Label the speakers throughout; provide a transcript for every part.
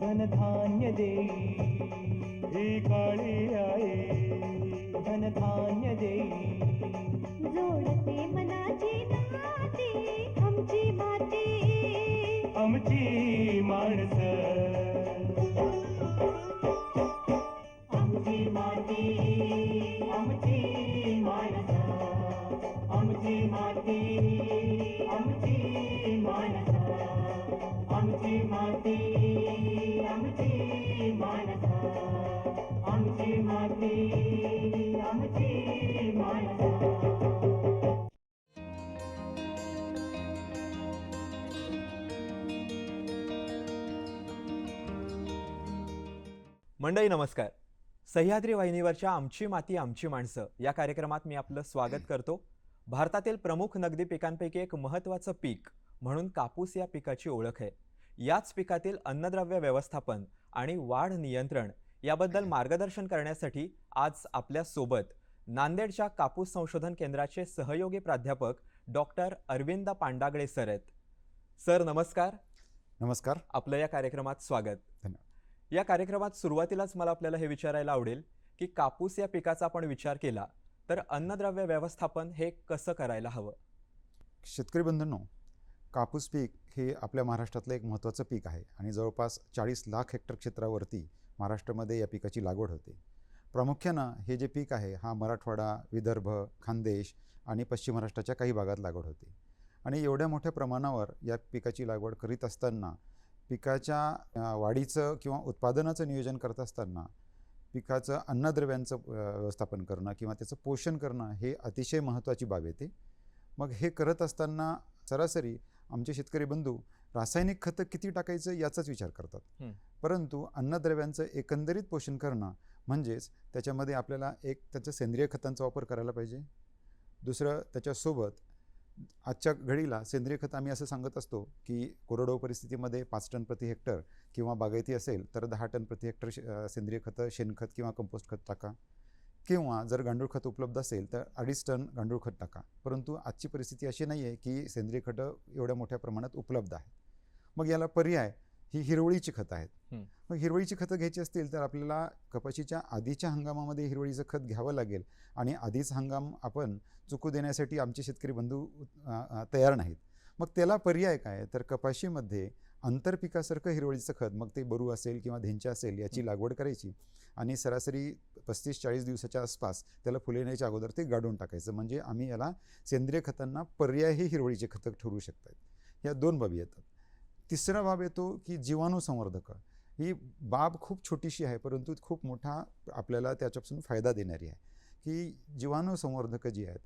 Speaker 1: धनधान्य देई ही काळी आई धनधान्य देई
Speaker 2: जोडते मनाची नाती आमची माती.
Speaker 1: आमची माणस मंडई
Speaker 3: मंडळी नमस्कार. सह्याद्री वाहिनीवरच्या आमची माती आमची माणसं या कार्यक्रमात मी आपलं स्वागत करतो. भारतातील प्रमुख नगदी पिकांपैकी एक महत्त्वाचं पीक म्हणून कापूस या पिकाची ओळख आहे. याच पिकातील अन्नद्रव्य व्यवस्थापन आणि वाढ नियंत्रण याबद्दल मार्गदर्शन करण्यासाठी आज आपल्यासोबत नांदेडच्या कापूस संशोधन केंद्राचे सहयोगी प्राध्यापक डॉक्टर अरविंद पांडागळे सर आहेत. सर नमस्कार.
Speaker 4: नमस्कार.
Speaker 3: आपलं या कार्यक्रमात स्वागत.
Speaker 4: धन्यवाद.
Speaker 3: या कार्यक्रमात सुरुवातीलाच मला आपल्याला हे विचारायला आवडेल की कापूस या पिकाचा आपण विचार केला तर अन्नद्रव्य व्यवस्थापन हे कसं करायला हवं?
Speaker 4: शेतकरी बंधूंनो कापूस पीक हे आपल्या महाराष्ट्रातलं एक महत्त्वाचं पीक आहे आणि जवळपास चाळीस लाख हेक्टर क्षेत्रावरती महाराष्ट्रामध्ये या पिकाची लागवड होते. प्रामुख्यानं हे जे पीक आहे हा मराठवाडा विदर्भ खानदेश आणि पश्चिम महाराष्ट्राच्या काही भागात लागवड होते. आणि एवढ्या मोठ्या प्रमाणावर या पिकाची लागवड करीत असताना पिकाच्या वाढीचं किंवा उत्पादनाचं नियोजन करत असताना पिकाचं अन्नद्रव्यांचं व्यवस्थापन करणं किंवा त्याचं पोषण करणं हे अतिशय महत्त्वाची बाब येते. मग हे करत असताना सरासरी आमचे शेतकरी बंधू रासायनिक खतं किती टाकायचं याचाच विचार करतात. परंतु अन्नद्रव्यांचं एकंदरीत पोषण करणं म्हणजेच त्याच्यामध्ये आपल्याला एक त्याचं सेंद्रिय खतांचा वापर करायला पाहिजे. दुसरं त्याच्यासोबत आजच्या घडीला सेंद्रिय खत आम्ही असं सांगत असतो की कोरडवाहू परिस्थितीमध्ये पाच टन प्रति हेक्टर किंवा बागायती असेल तर दहा टन प्रति हेक्टर शे- सेंद्रिय खतं शेणखत किंवा कंपोस्ट खत टाका. किंवा जर गांडूळ खत उपलब्ध असेल तर अडीच टन गांडूळ खत टाका. परंतु आजची परिस्थिती अशी नाही आहे की सेंद्रिय खतं एवढ्या मोठ्या प्रमाणात उपलब्ध आहेत. मग याला पर्याय ही हिरवळीची खतं आहेत. मग हिरवळीची खतं घ्यायची असतील तर आपल्याला कपाशीच्या आधीच्या हंगामामध्ये हिरवळीचं खत घ्यावं लागेल आणि आधीच हंगाम आपण चुकू देण्यासाठी आमचे शेतकरी बंधू तयार नाहीत. मग त्याला पर्याय काय? तर कपाशीमध्ये आंतरपिकासारखं हिरवळीचं खत मग ते बरू असेल किंवा धेंच्या असेल याची. लागवड करायची आणि सरासरी पस्तीस चाळीस दिवसाच्या आसपास त्याला फुले येण्याच्या अगोदर ते गाडून टाकायचं. म्हणजे आम्ही याला सेंद्रिय खतांना पर्यायही हिरवळीचे खतं ठरवू शकतात या दोन बाबी येतात. तिसरा बाब येतो की जीवाणू संवर्धक ही बाब खूप छोटीशी आहे परंतु खूप मोठा आपल्याला त्याच्यापासून फायदा देणारी आहे. की जीवाणू संवर्धक जी आहेत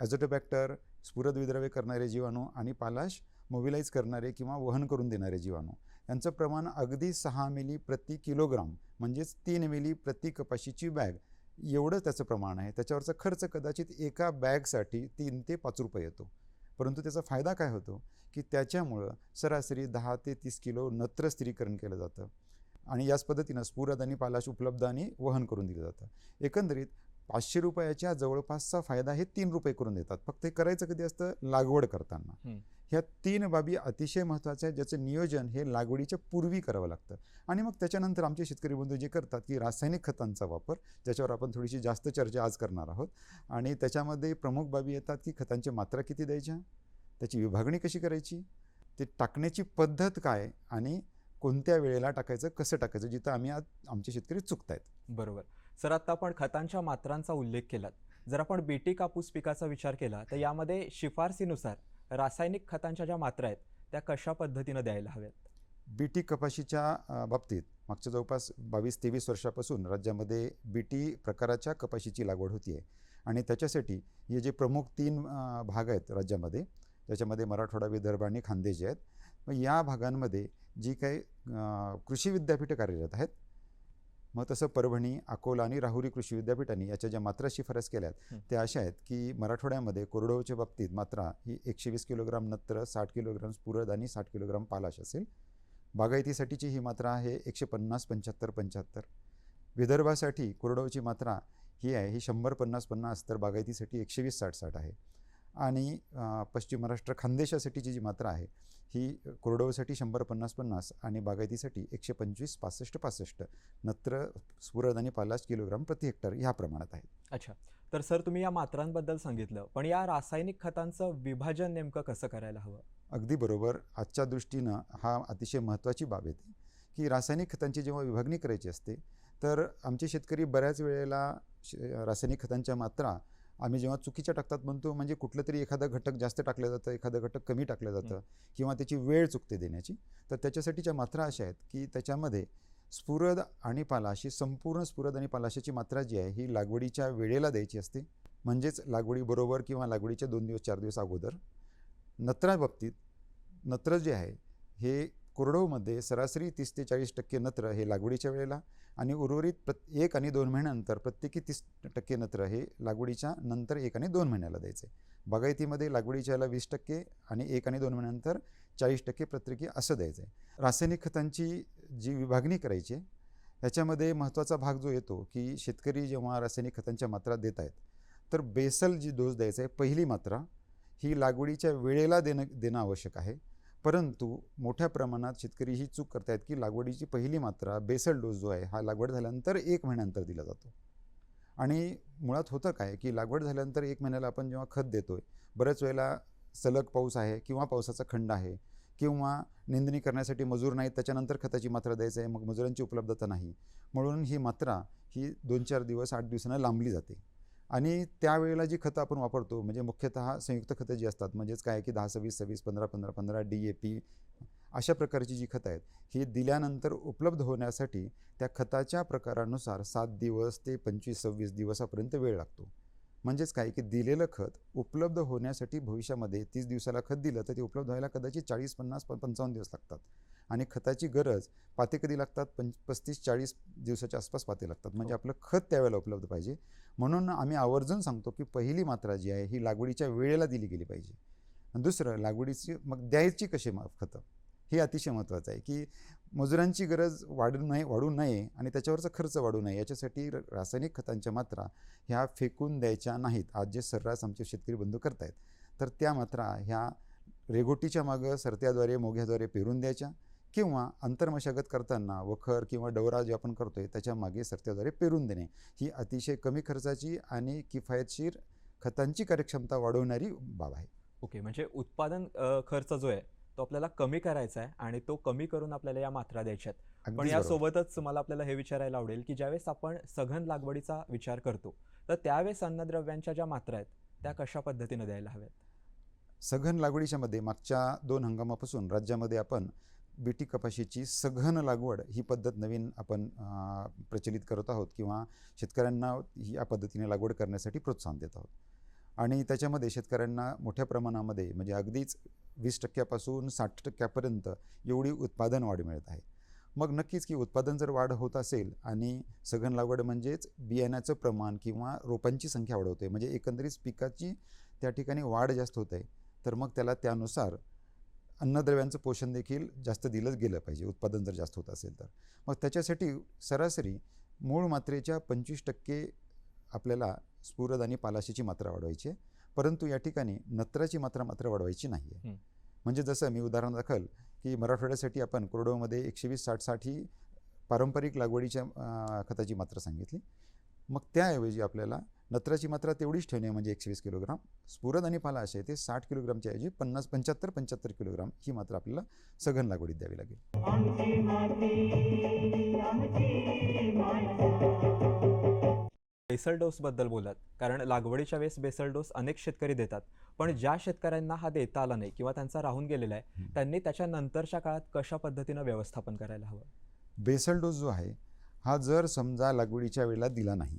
Speaker 4: ॲझोटोबॅक्टर स्फुरदविद्रव्य करणारे जीवाणू आणि पालाश मोबिलाईज करणारे किंवा वहन करून देणारे जीवाणू यांचं प्रमाण अगदी सहा मिली प्रति किलोग्राम म्हणजेच तीन मिली प्रति कपाशीची बॅग एवढं त्याचं प्रमाण आहे. त्याच्यावरचा खर्च कदाचित एका बॅगसाठी तीन ते पाच रुपये येतो. परंतु त्याचा फायदा काय होतो? की त्याच्यामुळं सरासरी दहा ते तीस किलो नत्र स्थिरीकरण केलं जातं. आणि याच पद्धतीनं स्फुरद आणि पालाश उपलब्ध आणि वहन करून दिलं जातं. एकंदरीत पाचशे रुपयाच्या जवळपासचा फायदा हे तीन रुपये करून देतात. फक्त हे करायचं कधी असतं? लागवड करताना. ह्या तीन बाबी अतिशय महत्त्वाच्या आहेत ज्याचं नियोजन हे लागवडीच्या पूर्वी करावं लागतं. आणि मग त्याच्यानंतर आमचे शेतकरी बंधू जे करतात की रासायनिक खतांचा वापर ज्याच्यावर आपण थोडीशी जास्त चर्चा आज करणार आहोत. आणि त्याच्यामध्ये प्रमुख बाबी येतात की खतांची मात्रा किती द्यायच्या त्याची विभागणी कशी करायची ते टाकण्याची पद्धत काय आणि कोणत्या वेळेला टाकायचं कसं टाकायचं जिथं आम्ही आज आमचे शेतकरी चुकतायत.
Speaker 3: बरोबर. सर आता आपण खतांच्या मात्रांचा उल्लेख केलात. जर आपण बीटी कापूस पिकाचा विचार केला तर यामध्ये शिफारसीनुसार रासायनिक खतांच्या ज्या मात्रा आहेत त्या कशा पद्धतीनं द्यायला हव्यात?
Speaker 4: बीटी कपाशीच्या बाबतीत मागच्या जवळपास बावीस तेवीस वर्षापासून राज्यामध्ये बी टी प्रकाराच्या कपाशीची लागवड होती आहे आणि त्याच्यासाठी हे जे प्रमुख तीन भाग आहेत राज्यामध्ये त्याच्यामध्ये मराठवाडा विदर्भ आणि खानदेश जे आहेत मग या भागांमध्ये जी काही कृषी विद्यापीठं कार्यरत आहेत मग तसं परभणी अकोला आणि राहुरी कृषी विद्यापीठांनी याच्या ज्या मात्रा शिफारस केल्यात
Speaker 3: हं.
Speaker 4: त्या अशा आहेत की मराठवाड्यामध्ये कोरडवाहूच्या बाबतीत मात्रा ही एकशे वीस किलोग्राम नत्र साठ किलोग्राम स्फुरद आणि साठ किलोग्राम पालाश असेल. बागायतीसाठीची ही मात्रा आहे एकशे पन्नास पंच्याहत्तर पंच्याहत्तर. विदर्भासाठी कोरडवाची मात्रा ही आहे ही शंभर पन्नास पन्नास तर बागायतीसाठी एकशे वीस साठ साठ आहे. आणि पश्चिम महाराष्ट्र खानदेशासाठीची जी मात्रा आहे ही कोरडवासाठी शंभर पन्नास पन्नास आणि बागायतीसाठी एकशे पंचवीस पासष्ट पासष्ट. नत्र स्फुरद आणि पालाश किलोग्राम प्रति हेक्टर ह्या प्रमाणात आहे
Speaker 3: अच्छा. तर सर तुम्ही या मात्रांबद्दल सांगितलं पण या रासायनिक खतांचं विभाजन नेमकं कसं करायला हवं?
Speaker 4: अगदी बरोबर. आजच्या दृष्टीनं हा अतिशय महत्त्वाची बाब येते की रासायनिक खतांची जेव्हा विभागणी करायची असते तर आमचे शेतकरी बऱ्याच वेळेला रासायनिक खतांच्या मात्रा आम्ही जेव्हा चुकीच्या टाकतात म्हणतो म्हणजे कुठलं तरी एखादं घटक जास्त टाकलं जातं एखादं घटक कमी टाकलं जातं. किंवा त्याची वेळ चुकते देण्याची तर त्याच्यासाठीच्या मात्रा अशा आहेत की त्याच्यामध्ये स्फुरद आणि पालाशी संपूर्ण स्फुरद आणि पालाशाची मात्रा जी आहे ही लागवडीच्या वेळेला द्यायची असते म्हणजेच लागवडीबरोबर किंवा लागवडीच्या दोन दिवस चार दिवस अगोदर नत्रा बाबतीत नत्र जे आहे हे कोरडवमध्ये सरासरी तीस ते चाळीस टक्के नत्र हे लागवडीच्या वेळेला आणि उर्वरित प्रत एक आणि दोन महिन्यानंतर प्रत्येकी तीस टक्के नत्र हे लागवडीच्या नंतर एक आणि दोन महिन्याला द्यायचे. बागायतीमध्ये लागवडीच्या याला वीस टक्के आणि एक आणि दोन महिन्यानंतर चाळीस टक्के प्रत्येकी असं द्यायचं आहे रासायनिक खतांची जी विभागणी करायची आहे ह्याच्यामध्ये महत्त्वाचा भाग जो येतो की शेतकरी जेव्हा रासायनिक खतांच्या मात्रा देत आहेत तर बेसल जी डोस द्यायचा आहे पहिली मात्रा ही लागवडीच्या वेळेला देणं देणं आवश्यक आहे. परंतु मोठ्या प्रमाणात शेतकरी ही चूक करतायत की लागवडीची पहिली मात्रा बेसल डोस जो आहे हा लागवड झाल्यानंतर एक महिन्यानंतर दिला जातो. आणि मुळात होतं काय की लागवड झाल्यानंतर एक महिन्याला आपण जेव्हा खत देतो आहे बऱ्याच वेळेला सलग पाऊस आहे किंवा पावसाचा खंड आहे किंवा निंदणी करण्यासाठी मजूर नाहीत त्याच्यानंतर खताची मात्रा द्यायचं आहे मग मजुरांची उपलब्धता नाही. म्हणून ही मात्रा ही दोन चार दिवस आठ दिवसांना लांबली जाते. आणि त्यावेळेला जी खतं आपण वापरतो म्हणजे मुख्यतः संयुक्त खतं जी असतात म्हणजेच काय की दहा सव्वीस सव्वीस पंधरा पंधरा पंधरा डी ए पी अशा प्रकारची जी खतं आहेत ही दिल्यानंतर उपलब्ध होण्यासाठी त्या खताच्या प्रकारानुसार सात दिवस ते पंचवीस सव्वीस दिवसापर्यंत वेळ लागतो. म्हणजेच काय की दिलेलं खत उपलब्ध होण्यासाठी भविष्यामध्ये तीस दिवसाला खत दिलं तर ते उपलब्ध व्हायला कदाचित चाळीस पन्नास प- पंचावन्न दिवस लागतात. आणि खताची गरज पाते कधी लागतात? पंच पस्तीस चाळीस दिवसाच्या आसपास पाते लागतात. म्हणजे
Speaker 3: हो.
Speaker 4: आपलं खत त्यावेळेला उपलब्ध पाहिजे. म्हणून आम्ही आवर्जून सांगतो की पहिली मात्रा जी आहे ही लागवडीच्या वेळेला दिली गेली पाहिजे. दुसरं लागवडीची मग द्यायची कशी मा खतं? हे अतिशय महत्त्वाचं आहे की मजुरांची गरज वाढू नये वाढू नये आणि त्याच्यावरचा खर्च वाढू नये याच्यासाठी रासायनिक खतांच्या मात्रा ह्या फेकून द्यायच्या नाहीत आज जे सर्रास आमचे शेतकरी बंधू करतायत. तर त्या मात्रा ह्या रेगोटीच्या मागं सरत्याद्वारे मोघ्याद्वारे पेरून द्यायच्या किंवा अंतर्मशागत करताना वखर किंवा डवरा जे आपण करतोय त्याच्यामागे सरत्याद्वारे पेरून देणे. ही अतिशय कमी खर्चाची आणि किफायतशीर खतांची कार्यक्षमता वाढवणारी बाब आहे.
Speaker 3: ओके म्हणजे उत्पादन खर्च जो आहे तो आपल्याला कमी करायचा आहे आणि तो कमी करून आपल्याला या मात्रा द्यायच्या आहेत पण. यासोबतच मला आपल्याला हे विचारायला आवडेल की ज्यावेळेस आपण सघन लागवडीचा विचार करतो तर त्यावेळेस अन्नद्रव्यांच्या ज्या मात्रा आहेत त्या कशा पद्धतीने द्यायला हव्यात?
Speaker 4: सघन लागवडीच्या मध्ये मागच्या दोन हंगामापासून राज्यामध्ये आपण बीटी कपाशीची सघन लागवड ही पद्धत नवीन आपण प्रचलित करत आहोत किंवा शेतकऱ्यांना या पद्धतीने लागवड करण्यासाठी प्रोत्साहन देत आहोत. आणि त्याच्यामध्ये शेतकऱ्यांना मोठ्या प्रमाणामध्ये म्हणजे अगदीच वीस टक्क्यापासून साठ टक्क्यापर्यंत एवढी उत्पादन वाढ मिळत आहे. मग नक्कीच की उत्पादन जर वाढ होत असेल आणि सघन लागवड म्हणजेच बियाण्याचं प्रमाण किंवा रोपांची संख्या वाढवते म्हणजे एकंदरीत पिकाची त्या ठिकाणी वाढ जास्त होत आहे तर मग त्याला त्यानुसार अन्नद्रव्यांचं पोषण देखील जास्त दिलंच गेलं पाहिजे उत्पादन जर जास्त होत असेल तर. मग त्याच्यासाठी सरासरी मूळ मात्रेच्या पंचवीस टक्के आपल्याला स्फुरद आणि पालाशीची मात्रा वाढवायची आहे. परंतु या ठिकाणी नत्राची मात्रा मात्र वाढवायची नाही आहे
Speaker 3: हं.
Speaker 4: म्हणजे जसं मी उदाहरण दाखल की मराठवाड्यासाठी आपण कोरडोमध्ये एकशे वीस साठ साठ ही पारंपरिक लागवडीच्या खताची मात्रा सांगितली. मग त्याऐवजी आपल्याला नत्राची मात्रा तेवढीच ठेवणे म्हणजे एकशे वीस किलोग्राम. स्फुरद आणि पाला असे ते साठ किलोग्रामच्या ऐवजी पन्नास पंच्याहत्तर पंच्याहत्तर किलोग्राम ही मात्रा आपल्याला सघन लागवडीत द्यावी लागेल.
Speaker 3: बेसल डोस बद्दल बोलात कारण लागवडीच्या वेळेस बेसल डोस अनेक शेतकरी देतात. पण ज्या शेतकऱ्यांना हा देता आला नाही किंवा त्यांचा राहून गेलेला आहे. त्यांनी त्याच्या नंतरच्या काळात कशा पद्धतीनं व्यवस्थापन करायला हवं?
Speaker 4: बेसल डोस जो आहे हा जर समजा लागवडीच्या वेळेला दिला नाही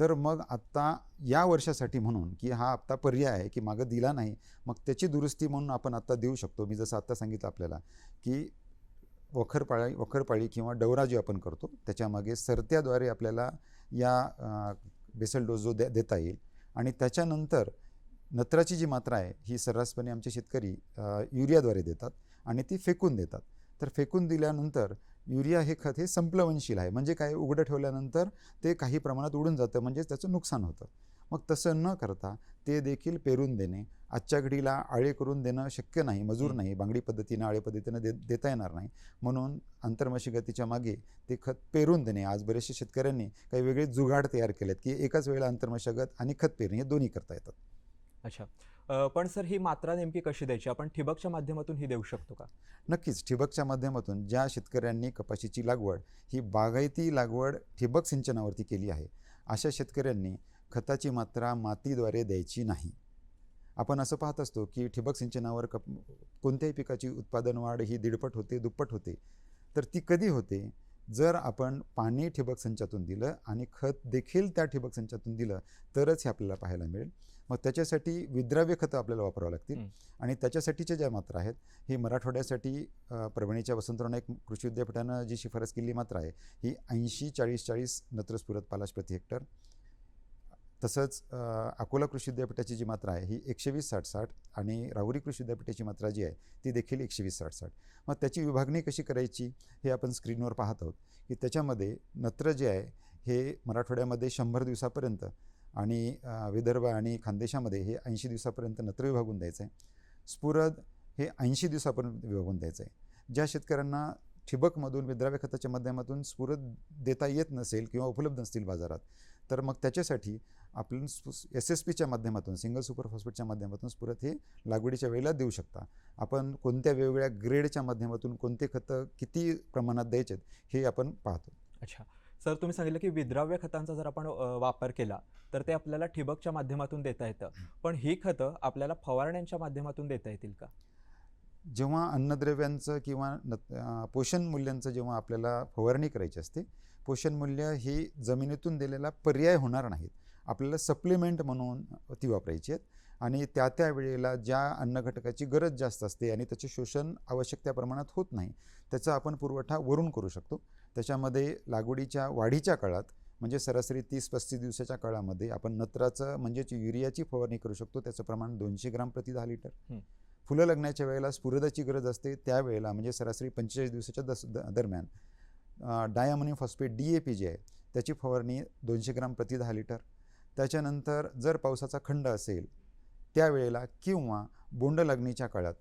Speaker 4: तर मग आत्ता या वर्षासाठी म्हणून की हा आत्ता पर्याय आहे की मागं दिला नाही मग त्याची दुरुस्ती म्हणून आपण आत्ता देऊ शकतो. मी जसं आत्ता सांगितलं आपल्याला की वखरपाळी वखरपाळी किंवा डवरा जे आपण करतो त्याच्यामागे सरत्याद्वारे आपल्याला या बेसल डोस जो दे देता येईल. आणि त्याच्यानंतर नत्राची जी मात्रा आहे ही सर्रासपणे आमचे शेतकरी युरियाद्वारे देतात आणि ती फेकून देतात. तर फेकून दिल्यानंतर युरिया हे खत हे संप्लवनशील आहे. म्हणजे काय? उघडं ठेवल्यानंतर ते काही प्रमाणात उडून जातं. म्हणजेच त्याचं नुकसान होतं. मग तसं न करता ते देखील पेरून देणे. आजच्या घडीला आळे करून देणं शक्य नाही मजूर. नाही बांगडी पद्धतीनं आळे पद्धतीनं दे देता येणार नाही. म्हणून आंतरमशागतीच्या मागे ते खत पेरून देणे. आज बरेचशा शेतकऱ्यांनी काही वेगळे जुगाड तयार केलेत की एकाच वेळेला आंतरमशागत आणि खत पेरणी हे दोन्ही करता येतात.
Speaker 3: अच्छा. पण सर ही मात्रा नेमकी कशी द्यायची? आपण ठिबकच्या माध्यमातून ही देऊ शकतो का?
Speaker 4: नक्कीच. ठिबकच्या माध्यमातून ज्या शेतकऱ्यांनी कपाशीची लागवड ही बागायती लागवड ठिबक सिंचनावरती केली आहे अशा शेतकऱ्यांनी खताची मात्रा मातीद्वारे द्यायची नाही. आपण असं पाहत असतो की ठिबक सिंचनावर कप कोणत्याही पिकाची उत्पादन वाढ ही दीडपट होते दुप्पट होते. तर ती कधी होते? जर आपण पाणी ठिबक संचातून दिलं आणि खत देखील त्या ठिबक संचातून दिलं तरच हे आपल्याला पाहायला मिळेल. मग त्याच्यासाठी विद्राव्य खतं आपल्याला वापरावं लागतील. आणि त्याच्यासाठीच्या ज्या मात्रा आहेत ही मराठवाड्यासाठी परभणीच्या वसंतराव नाईक कृषी विद्यापीठानं जी शिफारस केलेली मात्रा आहे ही ऐंशी चाळीस चाळीस नत्रस्फुरत पालाश प्रति हेक्टर. तसंच अकोला कृषी विद्यापीठाची जी मात्रा आहे ही एकशे वीस साठ साठ आणि राहुरी कृषी विद्यापीठाची मात्रा जी आहे ती देखील एकशे वीस साठ साठ. मग त्याची विभागणी कशी करायची हे आपण स्क्रीनवर पाहत आहोत. की त्याच्यामध्ये नत्र जे आहे हे मराठवाड्यामध्ये शंभर दिवसापर्यंत आणि विदर्भ आणि खानदेशामध्ये हे ऐंशी दिवसापर्यंत नत्र विभागून द्यायचं आहे. स्फुरद हे ऐंशी दिवसापर्यंत विभागून द्यायचं आहे. ज्या शेतकऱ्यांना ठिबकमधून विद्राव्य खताच्या माध्यमातून स्फुरद देता येत नसेल किंवा उपलब्ध नसतील बाजारात तर मग त्याच्यासाठी आपण एस एस पीच्या माध्यमातून सिंगल सुपर फॉस्फेटच्या माध्यमातून स्फुरद हे लागवडीच्या वेळेला देऊ शकता. आपण कोणत्या वेगवेगळ्या ग्रेडच्या माध्यमातून कोणते खतं किती प्रमाणात द्यायचे हे आपण पाहतो.
Speaker 3: अच्छा. सर तुम्ही सांगितलं की विद्राव्य खतांचा जर आपण वापर केला तर ते आपल्याला ठिबकच्या माध्यमातून देता येतं. पण ही खतं आपल्याला फवारण्यांच्या माध्यमातून देता येतील का?
Speaker 4: जेव्हा अन्नद्रव्यांचं किंवा पोषण मूल्यांचं जेव्हा आपल्याला फवारणी करायची असते पोषण मूल्य ही जमिनीतून दिलेला पर्याय होणार नाहीत. आपल्याला सप्लिमेंट म्हणून ती वापरायची आहेत. आणि त्या त्या वेळेला ज्या अन्नघटकाची गरज जास्त असते आणि त्याचे शोषण आवश्यक त्या प्रमाणात होत नाही त्याचा आपण पुरवठा वरून करू शकतो. त्याच्यामध्ये लागवडीच्या वाढीच्या काळात म्हणजे सरासरी तीस पस्तीस दिवसाच्या काळामध्ये आपण नत्राचं म्हणजेच युरियाची फवारणी करू शकतो. त्याचं प्रमाण दोनशे ग्राम प्रति दहा लिटर. फुलं लागण्याच्या वेळेला स्फुरदाची गरज असते. त्यावेळेला म्हणजे सरासरी पंचेचाळीस दिवसाच्या दस दरम्यान diammonium phosphate D A P जी आहे त्याची फवारणी दोनशे ग्राम प्रति दहा लिटर त्याच्यानंतर जर पावसाचा खंड असेल त्यावेळेला किंवा बोंड लागणीच्या काळात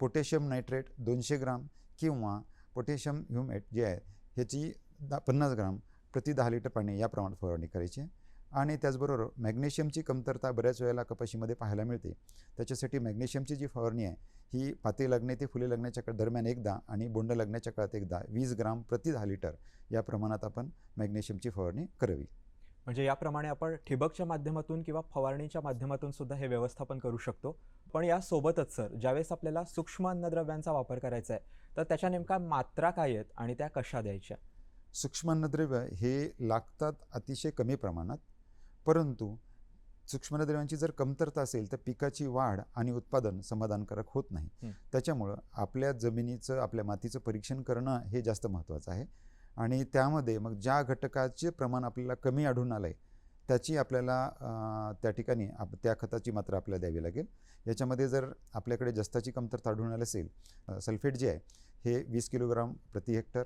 Speaker 4: पोटॅशियम नायट्रेट दोनशे ग्राम किंवा पोटॅशियम ह्युमेट जे आहे ह्याची दा पन्नास ग्राम प्रति दहा लिटर पाणी या प्रमाणात फवारणी करायची आहे. आणि त्याचबरोबर मॅग्नेशियमची कमतरता बऱ्याच वेळेला कपाशीमध्ये पाहायला मिळते. त्याच्यासाठी मॅग्नेशियमची जी फवारणी आहे ही पाते लागणे ते फुले लागण्याच्या काळ दरम्यान एकदा आणि बोंड लागण्याच्या काळात एकदा वीस ग्राम प्रति दहा लिटर या प्रमाणात आपण मॅग्नेशियमची फवारणी करावी.
Speaker 3: म्हणजे याप्रमाणे आपण ठिबकच्या माध्यमातून किंवा फवारणीच्या माध्यमातून सुद्धा हे व्यवस्थापन करू शकतो. पण यासोबतच सर ज्यावेळेस आपल्याला सूक्ष्म अन्नद्रव्यांचा वापर करायचा आहे तर त्याच्या नेमका मात्रा काय आहेत आणि त्या कशा द्यायच्या?
Speaker 4: सूक्ष्म अन्नद्रव्य हे लागतात अतिशय कमी प्रमाणात. परंतु सूक्ष्म अन्नद्रव्यांची जर कमतरता असेल तर पिकाची वाढ आणि उत्पादन समाधानकारक होत नाही. त्याच्यामुळं आपल्या जमिनीचं आपल्या मातीचं परीक्षण करणं हे जास्त महत्त्वाचं आहे. आणि त्यामध्ये मग ज्या घटकाचे प्रमाण आपल्याला कमी आढळून आलं आहे त्याची आपल्याला त्या ठिकाणी आप त्या खताची मात्रा आपल्याला द्यावी लागेल. याच्यामध्ये जर आपल्याकडे जस्ताची कमतरता आढळून आली असेल सल्फेट जे आहे हे वीस किलोग्राम प्रति हेक्टर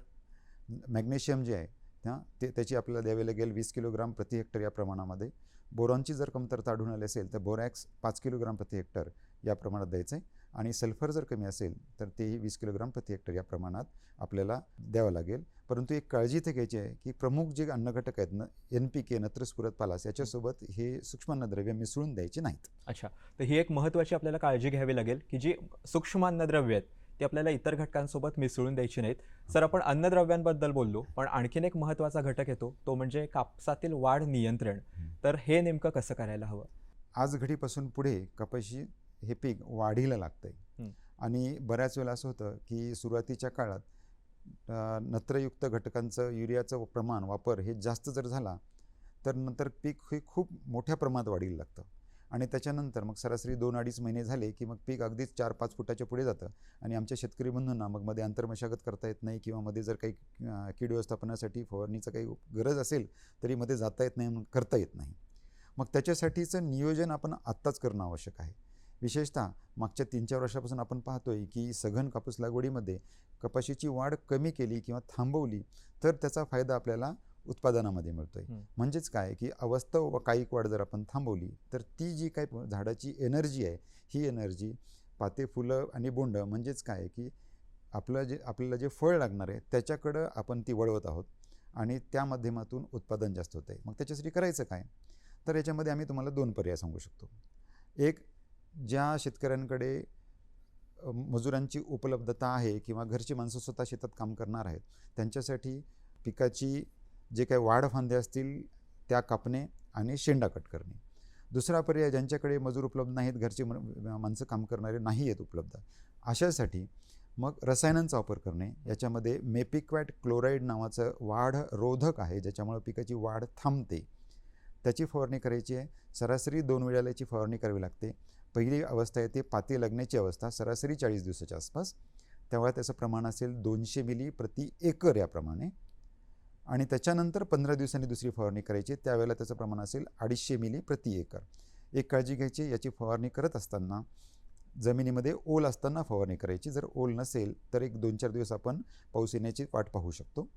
Speaker 4: मॅग्नेशियम जे आहे त्या ते त्याची आपल्याला द्यावी लागेल वीस किलोग्राम प्रति हेक्टर या प्रमाणामध्ये. बोरॉनची जर कमतरता आढळून आली असेल तर बोरॅक्स पाच किलोग्राम प्रति हेक्टर या प्रमाणात द्यायचं आहे आणि सल्फर जर कमी असेल तर तेही वीस किलोग्राम प्रति हेक्टर या प्रमाणात आपल्याला द्यावं लागेल. परंतु एक काळजी इथे घ्यायची आहे की प्रमुख जे अन्नघटक आहेत न एन पी के नत्रस्फुरत पालास याच्यासोबत हे सूक्ष्म अन्नद्रव्य मिसळून द्यायची नाहीत.
Speaker 3: अच्छा. तर ही एक महत्त्वाची आपल्याला काळजी घ्यावी लागेल की जी सूक्ष्म अन्नद्रव्य आहेत ती आपल्याला इतर घटकांसोबत मिसळून द्यायची नाहीत. सर आपण अन्नद्रव्यांबद्दल बोललो पण आणखीन एक महत्त्वाचा घटक येतो तो म्हणजे कापसातील वाढ नियंत्रण. तर हे नेमकं कसं करायला हवं?
Speaker 4: आज घडीपासून पुढे कपाशी हे पीक वाढीला लागतं. आहे आणि बऱ्याच वेळेला असं होतं की सुरुवातीच्या काळात नत्रयुक्त घटकांचं युरियाचं प्रमाण वापर हे जास्त जर झाला तर नंतर पीक हे खूप मोठ्या प्रमाणात वाढीला लागतं. आणि त्याच्यानंतर मग सरासरी दोन अडीच महिने झाले की मग पीक अगदीच चार पाच फुटाच्या पुढे जातं. आणि आमच्या शेतकरी बंधूंना मग मध्ये आंतरमशागत करता येत नाही किंवा मध्ये जर काही कीड व्यवस्थापनासाठी फवारणीचं काही गरज असेल तरी मध्ये जाता येत नाही म्हणून करता येत नाही. मग त्याच्यासाठीचं नियोजन आपण आत्ताच करणं आवश्यक आहे. विशेषतः मागच्या तीन चार वर्षापासून आपण पाहतोय की सघन कापूस लागवडीमध्ये कपाशीची वाढ कमी केली किंवा थांबवली तर त्याचा फायदा आपल्याला उत्पादनामध्ये मिळतोय.
Speaker 3: हं.
Speaker 4: म्हणजेच काय की अवास्तव व कायिक वाढ जर आपण थांबवली तर ती जी काही झाडाची एनर्जी आहे ही एनर्जी पाते फुलं आणि बोंड म्हणजेच काय की आपलं जे आपल्याला जे फळ लागणार आहे त्याच्याकडं आपण ती वळवत आहोत आणि त्या माध्यमातून उत्पादन जास्त होतं आहे. मग त्याच्यासाठी करायचं काय? तर याच्यामध्ये आम्ही तुम्हाला दोन पर्याय सांगू शकतो. एक ज्या शेतकऱ्यांकडे मजुरांची उपलब्धता आहे किंवा घरची माणसं स्वतः शेतात काम करणार आहेत त्यांच्यासाठी पिकाची जे काही वाढ फांदे असतील त्या कापणे आणि शेंडा कट करणे. दुसरा पर्याय ज्यांच्याकडे मजूर उपलब्ध नाहीत घरची माणसं काम करणारे नाही आहेत उपलब्ध अशासाठी मग रसायनांचा वापर करणे. याच्यामध्ये मेपिक्वॅट क्लोराईड नावाचं वाढ रोधक आहे ज्याच्यामुळे पिकाची वाढ थांबते. त्याची फवारणी करायची आहे. सरासरी दोन वेळेला याची फवारणी करावी लागते. पहिली अवस्था येते पाती लागण्याची अवस्था सरासरी चाळीस दिवसाच्या आसपास. तेव्हा त्याचं प्रमाण असेल दोनशे मिली प्रति एकर याप्रमाणे. आणि त्याच्यानंतर पंधरा दिवसांनी दुसरी फवारणी करायची त्यावेळेला त्याचं प्रमाण असेल अडीचशे मिली प्रति एकर. एक काळजी घ्यायची याची फवारणी करत असताना जमिनीमध्ये ओल असताना फवारणी करायची. जर ओल नसेल तर एक दोन चार दिवस आपण पाऊस येण्याची वाट पाहू शकतो.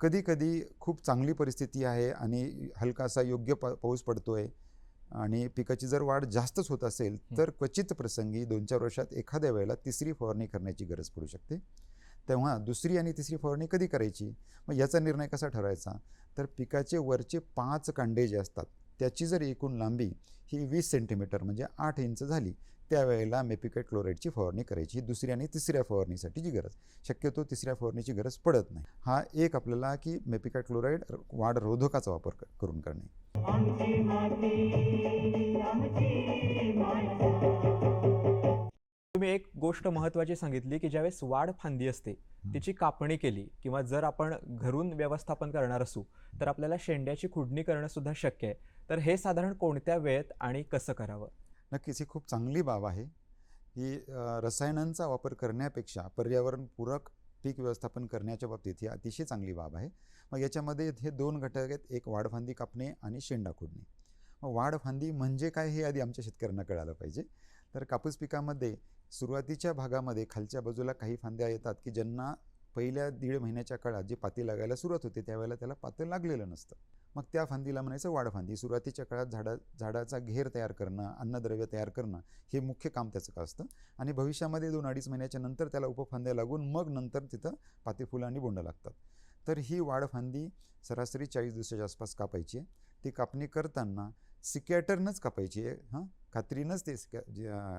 Speaker 4: कधी कधी खूप चांगली परिस्थिती आहे आणि हलकासा योग्य पा पाऊस पडतो आहे आणि पिकाची जर वाढ जास्तच होत असेल तर क्वचित प्रसंगी दोन चार वर्षात एखाद्या वेळेला तिसरी फवारणी करण्याची गरज पडू शकते. तेव्हा दुसरी आणि तिसरी फवारणी कधी करायची? मग याचा निर्णय कसा ठरवायचा? तर पिकाचे वरचे पाच कांडे जे असतात त्याची जर एकूण लांबी ही वीस सेंटीमीटर म्हणजे आठ इंच झाली त्यावेळेला मेपिकेट क्लोराईडची फवारणी करायची ही दुसऱ्या आणि तिसऱ्या फवारणीसाठीची गरज. शक्यतो तिसऱ्या फवारणीची गरज पडत नाही. हा एक आपल्याला की मेपिकेट क्लोराईड वाढ रोधकाचा वापर करून करणे.
Speaker 3: तुम्ही एक गोष्ट महत्वाची सांगितली की ज्यावेळेस वाढ फांदी असते तिची कापणी केली किंवा जर आपण घरून व्यवस्थापन करणार असू तर आपल्याला शेंड्याची खुडणी करणं सुद्धा शक्य आहे. तर हे साधारण कोणत्या वेळेत आणि कसं करावं?
Speaker 4: नक्कीच ही खूप चांगली बाब आहे. ही रसायनांचा वापर करण्यापेक्षा पर्यावरणपूरक पीक व्यवस्थापन करण्याच्या बाबतीत ही अतिशय चांगली बाब आहे. मग याच्यामध्ये हे दोन घटक आहेत एक वाढफांदी कापणे आणि शेंडा खोडणे. मग वाढफांदी म्हणजे काय हे आधी आमच्या शेतकऱ्यांना कळालं पाहिजे. तर कापूस पिकामध्ये सुरुवातीच्या भागामध्ये खालच्या बाजूला काही फांद्या येतात की ज्यांना पहिल्या दीड महिन्याच्या काळात जे पाती लागायला सुरुवात होते त्यावेळेला त्याला पातं लागलेलं नसतं. मग त्या फांदीला म्हणायचं वाढफांदी सुरुवातीच्या काळात झाडा झाडाचा घेर तयार करणं अन्नद्रव्य तयार करणं हे मुख्य काम त्याचं का असतं? आणि भविष्यामध्ये दोन अडीच महिन्याच्या नंतर त्याला उपफांद्या लागून मग नंतर तिथं पाती फुलं आणि बोंड लागतात. तर ही वाढफांदी सरासरी चाळीस दिवसाच्या आसपास कापायची आहे. ती कापणी करताना सिकॅटरनंच कापायची आहे हां? खात्रीनंच ते सिकॅ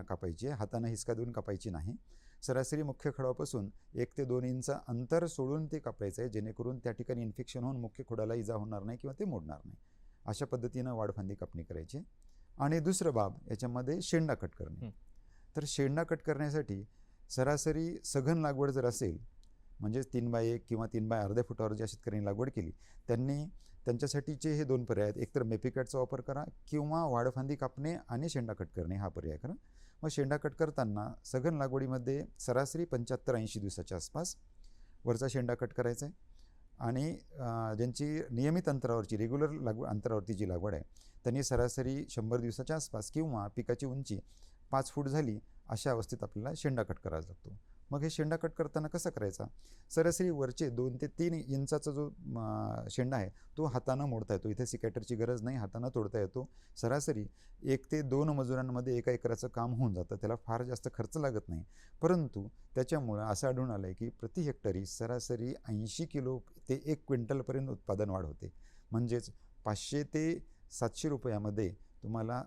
Speaker 4: कापायची आहे. हातानं हिसका देऊन कापायची नाही. सरासरी मुख्य खडापासून एक ते दोन इंच अंतर सोडून ते कापायचं आहे जेणेकरून त्या ठिकाणी इन्फेक्शन होऊन मुख्य खोडाला इजा होणार नाही किंवा ते मोडणार नाही. अशा पद्धतीनं वाढफांदी कापणी करायची. आणि दुसरं बाब याच्यामध्ये शेंडा कट करणे. तर शेंडा कट करण्यासाठी सरासरी सघन लागवड जर असेल म्हणजेच तीन बाय एक किंवा तीन बाय अर्ध्या फुटावर ज्या शेतकऱ्यांनी लागवड केली त्यांनी त्यांच्यासाठीचे हे दोन पर्याय आहेत. एकतर मेपिकॅटचा वापर करा किंवा वाडफांदी कापणे आणि शेंडा कट करणे हा पर्याय करा. मग शेंडा कट करताना सघन लागवडीमध्ये सरासरी पंच्याहत्तर ऐंशी दिवसाच्या आसपास वरचा शेंडा कट करायचा आहे. आणि ज्यांची नियमित अंतरावरची रेग्युलर लागव अंतरावरती जी लागवड आहे त्यांनी सरासरी शंभर दिवसाच्या आसपास किंवा पिकाची उंची पाच फूट झाली अशा अवस्थेत आपल्याला शेंडा कट करावा लागतो. मग हे शेंडा कट करताना कसा करायचा? सरासरी वरचे दोन ते तीन इंचाचा जो शेंडा आहे तो हातानं मोडता येतो. इथे सिकॅटरची गरज नाही हातानं तोडता येतो. सरासरी एक ते दोन मजुरांमध्ये एका एकराचं काम होऊन जातं. त्याला फार जास्त खर्च लागत नाही. परंतु त्याच्यामुळं असं आढळून आलं आहे की प्रति हेक्टरी सरासरी ऐंशी किलो ते एक क्विंटलपर्यंत उत्पादन वाढ होते म्हणजेच पाचशे ते सातशे रुपयामध्ये तुम्हाला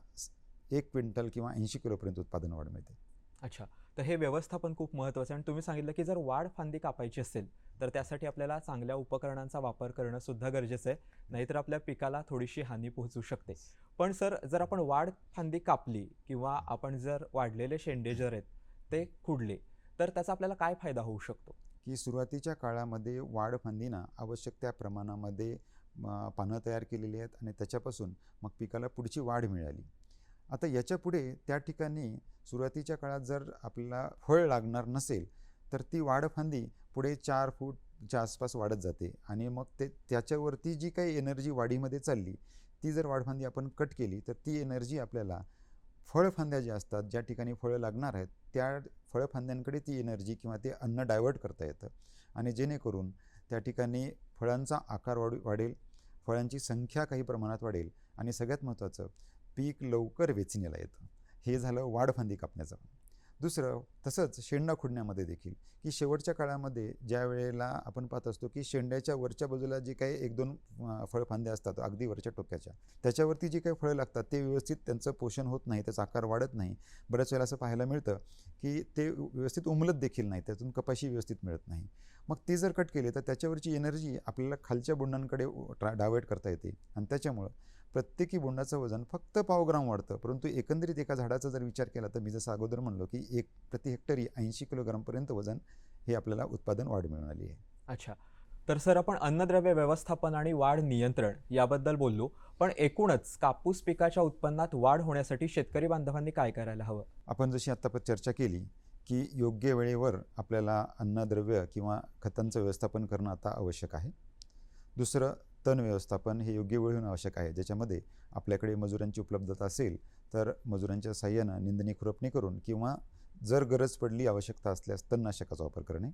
Speaker 4: एक क्विंटल किंवा ऐंशी किलोपर्यंत उत्पादन वाढ मिळते.
Speaker 3: अच्छा. तर हे व्यवस्थापन खूप महत्त्वाचं आहे. आणि तुम्ही सांगितलं की जर वाढ फांदी कापायची असेल तर त्यासाठी आपल्याला चांगल्या उपकरणांचा वापर करणं सुद्धा गरजेचं आहे. नाहीतर आपल्या पिकाला थोडीशी हानी पोहोचू शकते. पण सर जर आपण वाढ फांदी कापली किंवा आपण जर वाढलेले शेंडे जर आहेत ते खुडले तर त्याचा आपल्याला काय फायदा होऊ शकतो?
Speaker 4: की सुरुवातीच्या काळामध्ये वाढ फांदीनं आवश्यक त्या प्रमाणामध्ये पानं तयार केलेली आहेत आणि त्याच्यापासून मग पिकाला पुढची वाढ मिळाली. आता याच्यापुढे त्या ठिकाणी सुरुवातीच्या काळात जर आपल्याला फळ लागणार नसेल तर ती वाढफांदी पुढे चार फूटच्या आसपास वाढत जाते. आणि मग ते त्याच्यावरती जी काही एनर्जी वाढीमध्ये चालली ती जर वाढफांदी आपण कट केली तर ती एनर्जी आपल्याला फळफांद्या ज्या असतात ज्या ठिकाणी फळं लागणार आहेत त्या फळफांद्यांकडे ती एनर्जी किंवा ते अन्न डायवर्ट करता येतं. आणि जेणेकरून त्या ठिकाणी फळांचा आकार वाढ वाढेल फळांची संख्या काही प्रमाणात वाढेल. आणि सगळ्यात महत्त्वाचं पीक लवकर वेचणीला येतं. हे झालं वाढफांदी कापण्याचं. दुसरं तसंच शेंडा खुडण्यामध्ये देखील की शेवटच्या काळामध्ये ज्या वेळेला आपण पाहत असतो की शेंड्याच्या वरच्या बाजूला जे काही एक दोन फळफांद्या असतात अगदी वरच्या टोक्याच्या त्याच्यावरती जी काही फळं लागतात ते व्यवस्थित त्यांचं पोषण होत नाही त्याचा आकार वाढत नाही. बऱ्याच वेळेला असं पाहायला मिळतं की ते व्यवस्थित उमलत देखील नाही त्यातून कपाशी व्यवस्थित मिळत नाही. मग ती जर कट केली तर त्याच्यावरची एनर्जी आपल्याला खालच्या बुंडांकडे ट्रा डायवर्ट करता येते. आणि त्याच्यामुळं प्रत्येकी बोंडाचं वजन फक्त पाव ग्राम वाढतं. परंतु एकंदरीत एका झाडाचा जर विचार केला तर मी जसं अगोदर म्हणलो की एक प्रति हेक्टरी ऐंशी किलोग्रामपर्यंत वजन हे आपल्याला उत्पादन वाढ आली आहे.
Speaker 3: अच्छा. तर सर आपण अन्नद्रव्य व्यवस्थापन आणि वाढ नियंत्रण याबद्दल बोललो. पण एकूणच कापूस पिकाच्या उत्पन्नात वाढ होण्यासाठी शेतकरी बांधवांनी काय करायला हवं?
Speaker 4: आपण जशी आत्ता पण चर्चा केली की योग्य वेळेवर आपल्याला अन्नद्रव्य किंवा खतांचं व्यवस्थापन करणं आता आवश्यक आहे. दुसरं तण व्यवस्थापन हे योग्य वेळ होणं आवश्यक आहे. ज्याच्यामध्ये आपल्याकडे मजुरांची उपलब्धता असेल तर मजुरांच्या साह्यानं निंदणी खुरपणी करून किंवा जर गरज पडली आवश्यकता असल्यास तणनाशकाचा वापर करणे.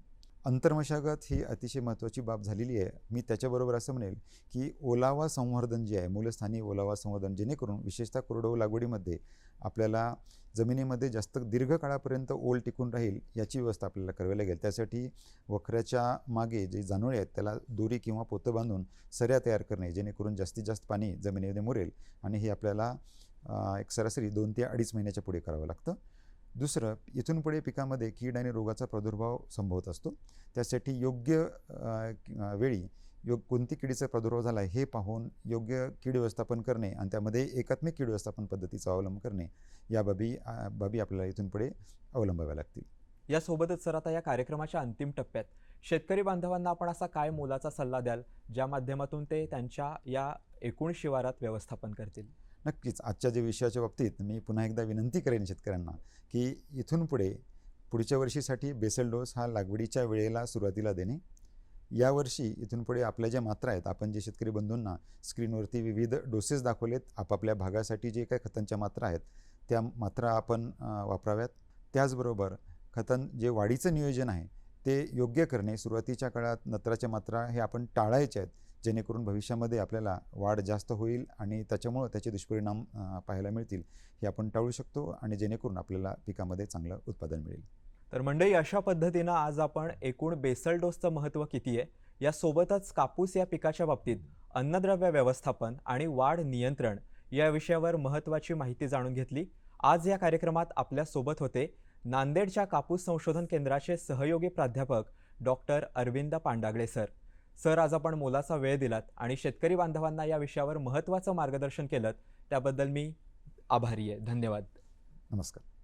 Speaker 4: अंतर्मशागत ही अतिशय महत्त्वाची बाब झालेली आहे. मी त्याच्याबरोबर असं म्हणेल की ओलावा संवर्धन जे आहे मूलस्थानी ओलावा संवर्धन जेणेकरून विशेषतः कोरडवाहू लागवडीमध्ये आपल्याला जमिनीमध्ये जास्त दीर्घ काळापर्यंत ओल टिकून राहील याची व्यवस्था आपल्याला करावी लागेल. त्यासाठी वखऱ्याच्या मागे जे जानोळे आहेत त्याला दोरी किंवा पोतं बांधून सऱ्या तयार करणे जेणेकरून जास्तीत जास्त पाणी जमिनीमध्ये मुरेल आणि हे आपल्याला एक सरासरी दोन ते अडीच महिन्याच्या पुढे करावं लागतं. दुसरं इथून पुढे पिकामध्ये कीड आणि रोगाचा प्रादुर्भाव संभवत असतो. त्यासाठी योग्य वेळी योग कोणती किडीचा प्रादुर्भाव झाला आहे हे पाहून योग्य कीड व्यवस्थापन करणे आणि त्यामध्ये एकात्मिक कीड व्यवस्थापन पद्धतीचा अवलंब करणे या बाबी बाबी आपल्याला इथून पुढे अवलंबाव्या लागतील.
Speaker 3: यासोबतच सर आता या कार्यक्रमाच्या अंतिम टप्प्यात शेतकरी बांधवांना आपण असा काय मोलाचा सल्ला द्याल ज्या माध्यमातून ते त्यांच्या या एकूण शिवारात व्यवस्थापन करतील?
Speaker 4: नक्कीच. आजच्या जे विषयाच्या बाबतीत मी पुन्हा एकदा विनंती करेन शेतकऱ्यांना की इथून पुढे पुढच्या वर्षीसाठी बेसल डोस हा लागवडीच्या वेळेला सुरुवातीला देणे यावर्षी इथून पुढे आपल्या ज्या मात्रा आहेत आपण जे शेतकरी बंधूंना स्क्रीनवरती विविध डोसेस दाखवलेत आपापल्या भागासाठी जे काही खतांच्या मात्रा आहेत त्या मात्रा आपण वापराव्यात. त्याचबरोबर खतन जे वाढीचं नियोजन आहे ते योग्य करणे सुरुवातीच्या काळात नत्राच्या मात्रा हे आपण टाळायच्या आहेत जेणेकरून भविष्यामध्ये आपल्याला वाढ जास्त होईल आणि त्याच्यामुळं त्याचे दुष्परिणाम पाहायला मिळतील हे आपण टाळू शकतो आणि जेणेकरून आपल्याला पिकामध्ये चांगलं उत्पादन मिळेल.
Speaker 3: तर मंडळी अशा पद्धतीनं आज आपण एकूण बेसल डोसचं महत्त्व किती आहे? यासोबतच कापूस या पिकाच्या बाबतीत अन्नद्रव्य व्यवस्थापन आणि वाढ नियंत्रण या विषयावर महत्त्वाची माहिती जाणून घेतली. आज या कार्यक्रमात आपल्यासोबत होते नांदेडच्या कापूस संशोधन केंद्राचे सहयोगी प्राध्यापक doctor Arvind Pandagale sir. Sir आज आपण मोलाचा वेळ दिलात आणि शेतकरी बांधवांना या विषयावर महत्त्वाचं मार्गदर्शन केलं त्याबद्दल मी आभारी आहे. धन्यवाद.
Speaker 4: नमस्कार.